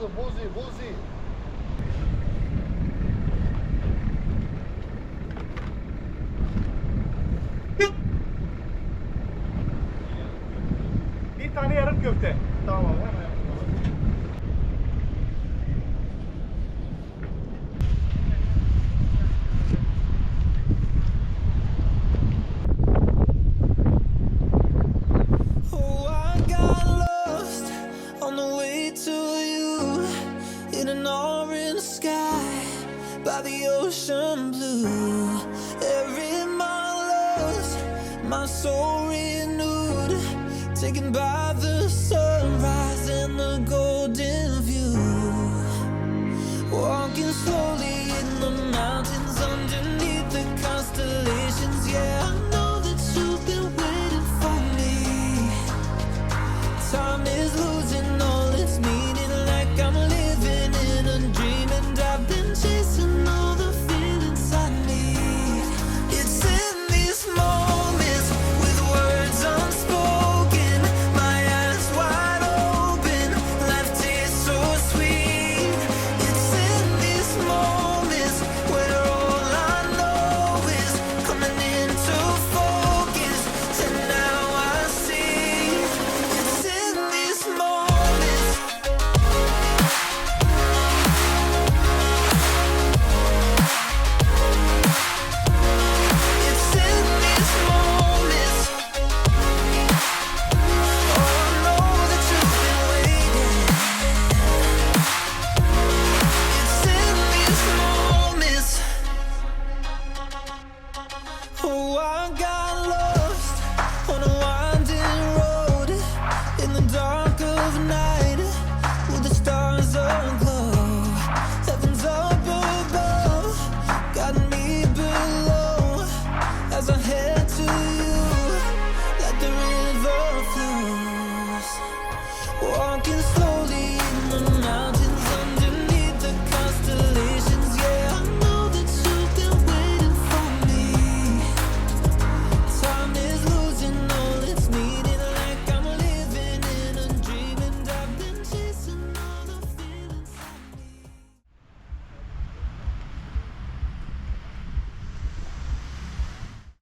A Bozi, Bozi. Bir tane yarım köfte. Tamam hemen an orange sky by the ocean blue. Every mile lost, my soul renewed, taken by the sunrise and the gold.